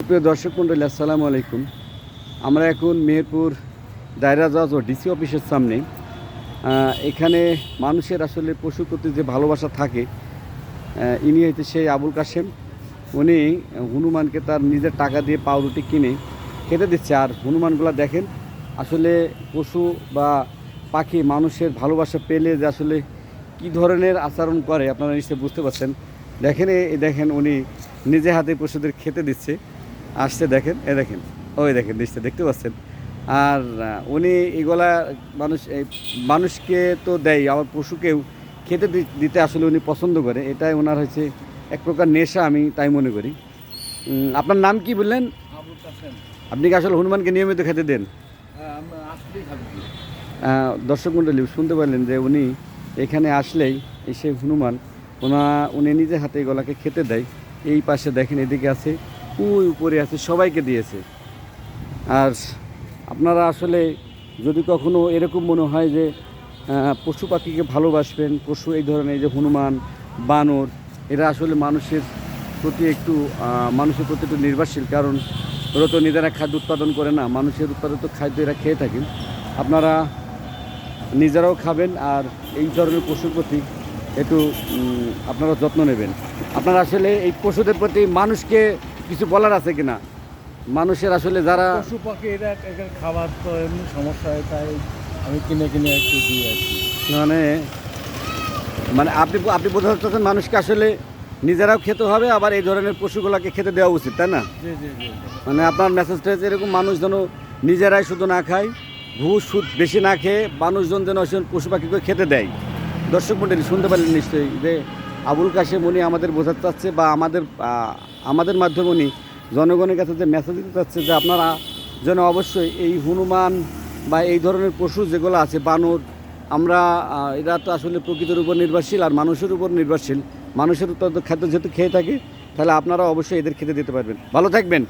প্রিয় দর্শক মণ্ডলী আসসালামু আলাইকুম। আমরা এখন মেহেরপুর দায়রা জজ ও ডিসি অফিসের সামনে এখানে মানুষের আসলে পশুর প্রতি যে ভালোবাসা থাকে ইনি হইতে সেই আবুল কাশেম। উনি হনুমানকে তার নিজের টাকা দিয়ে পাউরুটি কিনে খেতে দিচ্ছে। আর হনুমানগুলো দেখেন, আসলে পশু বা পাখি মানুষের ভালোবাসা পেলে যে আসলে কী ধরনের আচরণ করে, আপনারা নিশ্চয়ই বুঝতে পারছেন। দেখেন দেখেন উনি নিজে হাতে পশুদের খেতে দিচ্ছে। আসছে দেখেন এ দেখেন ওই দেখেন নিশ্চয় দেখতে পাচ্ছেন? আর উনি এগুলা মানুষ এই মানুষকে তো দেয় আবার পশুকেও খেতে দিতে আসলে উনি পছন্দ করে এটাই ওনার হচ্ছে এক প্রকার নেশা আমি তাই মনে করি। আপনার নাম কি বললেন? আপনি কি আসলে হনুমানকে নিয়মিত খেতে দেন? হ্যাঁ দর্শক মণ্ডলী শুনতে পারলেন যে উনি এখানে আসলেই এসে হনুমান ওনা উনি নিজে হাতে গলাকে খেতে দেয়। এই পাশে দেখেন এদিকে আছে ওই উপরে আছে, সবাইকে দিয়েছে। আর আপনারা আসলে যদি কখনো এরকম মনে হয় যে পশু পাখিকে ভালোবাসবেন, পশু এই ধরনের যে হনুমান, বানর, এরা আসলে মানুষের প্রতি একটু মানুষের প্রতি একটু নির্ভরশীল। কারণ ওরা তো নিজেরা খাদ্য উৎপাদন করে না, মানুষের উৎপাদিত খাদ্য এরা খেয়ে থাকেন। আপনারা নিজেরাও খাবেন আর এই ধরনের পশুর প্রতি একটু আপনারা যত্ন নেবেন। আপনারা আসলে এই পশুদের প্রতি মানুষকে কিছু বলার আছে কিনা? মানুষের আসলে যারা পশু পাখি এরা খাবার তো এমনি সমস্যা হয় তাই আমি কিনে কিনে একটু দিই আর কি। মানে মানে আপনি আপনি বোঝাতে চাচ্ছেন মানুষকে আসলে নিজেরাও খেতে হবে আবার এই ধরনের পশুগুলোকে খেতে দেওয়া উচিত তাই না? মানে আপনার মেসেজটা হচ্ছে এরকম মানুষ যেন নিজেরাই শুধু না খায় ঘুষ সুদ বেশি না খেয়ে মানুষজন যেন পশু পাখিকে খেতে দেয়। দর্শক মন্ডলী শুনতে পারলেন নিশ্চয়ই যে আবুল কাশেম উনি আমাদের বোঝাতে চাচ্ছে বা আমাদের আমাদের মাধ্যমে উনি জনগণের কাছে যে মেসেজ দিতে চাচ্ছে যে আপনারা যেন অবশ্যই এই হনুমান বা এই ধরনের পশু যেগুলো আছে, বানর, আমরা এরা তো আসলে প্রকৃতির উপর নির্ভরশীল আর মানুষের উপর নির্ভরশীল। মানুষের তো খাদ্য যেহেতু খেয়ে থাকে, তাহলে আপনারা অবশ্যই এদের খেতে দিতে পারবেন। ভালো থাকবেন।